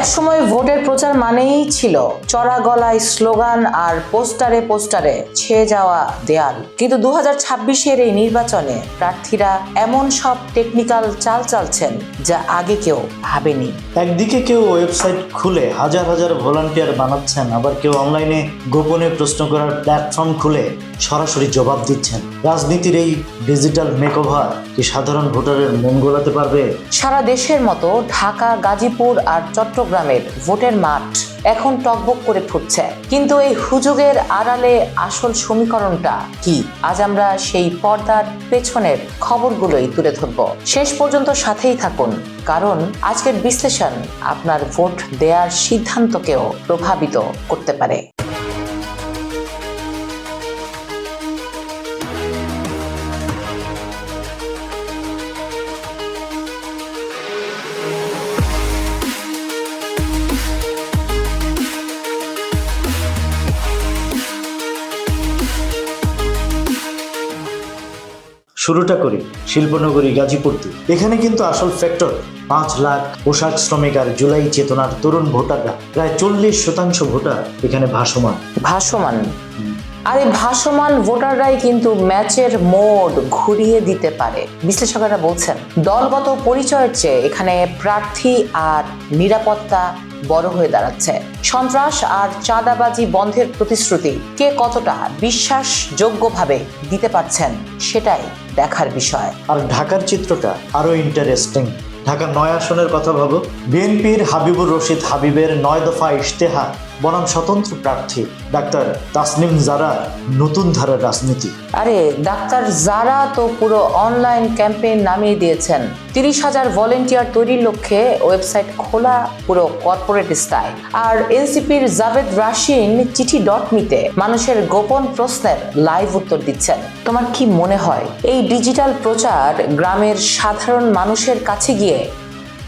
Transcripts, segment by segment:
এক সময় ভোটের প্রচার মানেই ছিল চড়া গলায় স্লোগান আর পোস্টারে পোস্টারে ছেয়ে যাওয়া দেয়াল। কিন্তু দু হাজার এই নির্বাচনে প্রার্থীরা এমন সব টেকনিক্যাল চাল চালছেন যা আগে কেউ ভাবেনি। একদিকে কেউ ওয়েবসাইট খুলে হাজার হাজার ভলান্টিয়ার বানাচ্ছেন আবার কেউ অনলাইনে গোপনে প্রশ্ন করার প্ল্যাটফর্ম খুলে সরাসরি জবাব দিচ্ছেন। রাজনীতির এই ডিজিটাল মেকওভার কি সাধারণ ভোটারের মন গোলাতে পারবে? সারা দেশের মতো ঢাকা গাজীপুর আর চট্টগ্রামের ভোটের মাঠ এখন টকবক করে ফুটছে। কিন্তু এই হুজুগের আড়ালে আসল সমীকরণটা কি? আজ আমরা সেই পর্দার পেছনের খবরগুলোই তুলে ধরব। শেষ পর্যন্ত সাথেই থাকুন, কারণ আজকের বিশ্লেষণ আপনার ভোট দেওয়ার সিদ্ধান্তকেও প্রভাবিত করতে পারে। শুরুটা করি শিল্পনগরী গাজীপুর দিয়ে। এখানে কিন্তু আসল ফ্যাক্টর পাঁচ লাখ পোশাক শ্রমিক আর জুলাই চেতনার তরুণ ভোটাররা। প্রায় চল্লিশ শতাংশ ভোটার এখানে ভাসমান। ভাসমান? আর এই ভাসমান ভোটাররাই কিন্তু ম্যাচের মোড ঘুরিয়ে দিতে পারে। বিশ্লেষকেরা বলছেন দলগত পরিচয়ের চেয়ে এখানে প্রার্থী আর নিরাপত্তা বড় হয়ে দাঁড়াচ্ছে। সন্ত্রাস আর চাঁদাবাজি বন্ধের প্রতিশ্রুতি কে কতটা বিশ্বাসযোগ্যভাবে দিতে পারছেন সেটাই দেখার বিষয়। আর ঢাকার চিত্রটা আরও ইন্টারেস্টিং ঢাকার নয় আসনের কথা ভাবো বিএনপির হাবিবুর রশিদ হাবিবের নয় দফা ইশতেহার। বনাম স্বতন্ত্র প্রার্থী ডাক্তার তাসনিম জারা, নতুন ধারার রাজনীতি। আরে, ডাক্তার জারা তো পুরো অনলাইন ক্যাম্পেইন নামিয়ে দিয়েছেন। তিরিশ হাজার ভলেন্টিয়ার তৈরির লক্ষ্যে ওয়েবসাইট খোলা পুরো কর্পোরেট স্টাইল আর এনসিপির জাভেদ রাশিন চিঠি ডট মিতে মানুষের গোপন প্রশ্নের লাইভ উত্তর দিচ্ছেন। তোমার কি মনে হয়, এই ডিজিটাল প্রচার গ্রামের সাধারণ মানুষের কাছে গিয়ে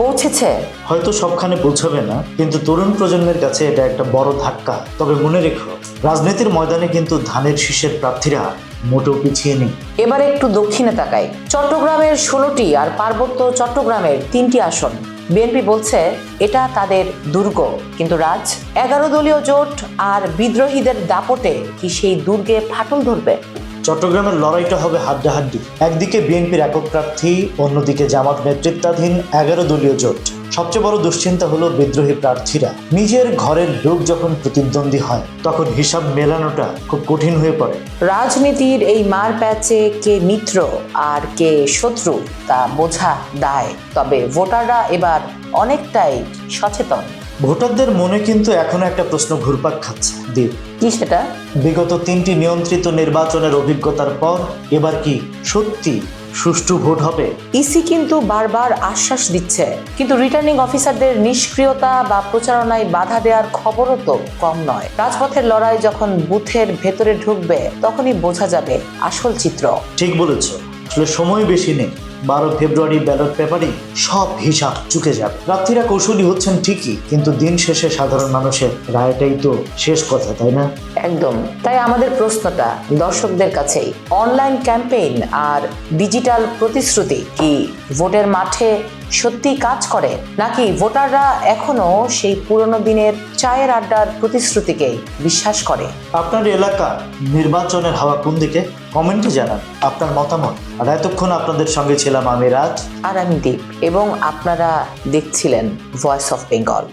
পৌঁছেছে। হয়তো সবখানে পৌঁছাবে না কিন্তু তরুণ প্রজন্মের কাছে এটা একটা বড় ধাক্কা। তবে মনে রেখো রাজনীতির ময়দানে কিন্তু ধানের শীষের প্রার্থীরা মোটেও পিছিয়ে নেই। এবার একটু দক্ষিণে তাকাই। চট্টগ্রামের ষোলোটি আর পার্বত্য চট্টগ্রামের তিনটি আসন। বিএনপি বলছে এটা তাদের দুর্গ কিন্তু রাজ এগারো দলীয় জোট আর বিদ্রোহীদের দাপটে কি সেই দুর্গে ফাটল ধরবে? চট্টগ্রামের লড়াইটা হবে হাড্ডাহাড্ডি। একদিকে বিএনপির একক প্রার্থী, অন্যদিকে জামাত নেতৃত্বাধীন এগারো দলীয় জোট। সবচেয়ে বড় দুশ্চিন্তা হলো বিদ্রোহী প্রার্থীরা। নিজের ঘরের লোক যখন প্রতিদ্বন্দ্বী হয়, তখন হিসাব মেলানোটা খুব কঠিন হয়ে পড়ে। রাজনীতির এই মার প্যাচে কে মিত্র আর কে শত্রু তা বোঝা দায়। তবে ভোটাররা এবার অনেকটাই সচেতন। ভোটারদের মনে কিন্তু এখনও একটা প্রশ্ন ঘুরপাক খাচ্ছে। দীপ কি সেটা? বিগত তিনটি নিয়ন্ত্রিত নির্বাচনের অভিজ্ঞতার পর এবার কি সত্যি সুষ্ঠু ভোট হবে? ইসি কিন্তু বারবার আশ্বাস দিচ্ছে। কিন্তু রিটার্নিং অফিসারদের নিষ্ক্রিয়তা বা প্রচারণায় বাধা দেওয়ার খবরও তো কম নয়। রাজপথের লড়াই যখন বুথের ভেতরে ঢুকবে তখনই বোঝা যাবে আসল চিত্র। ঠিক বলেছ। আসলে সময় বেশি নেই। বারো ফেব্রুয়ারি ব্যালট পেপারে সব হিসাব চুকে যাবে। প্রার্থীরা কৌশলী হচ্ছেন ঠিকই, কিন্তু দিন শেষে সাধারণ মানুষের রায়টাই তো শেষ কথা, তাই না? একদম। তাই আমাদের প্রশ্নটা দর্শকদের কাছেই অনলাইন ক্যাম্পেইন আর ডিজিটাল প্রতিশ্রুতি কি ভোটের মাঠে সত্যি কাজ করে? নাকি ভোটাররা এখনও সেই পুরনো দিনের চায়ের আড্ডার প্রতিশ্রুতিকে বিশ্বাস করে? আপনার এলাকা নির্বাচনের হাওয়া কোন দিকে? কমেন্টে জানান আপনার মতামত। আর এতক্ষণ আপনাদের সঙ্গে ছিলাম আমি রাজ। আর আমি দীপ। এবং আপনারা দেখছিলেন ভয়েস অফ বেঙ্গল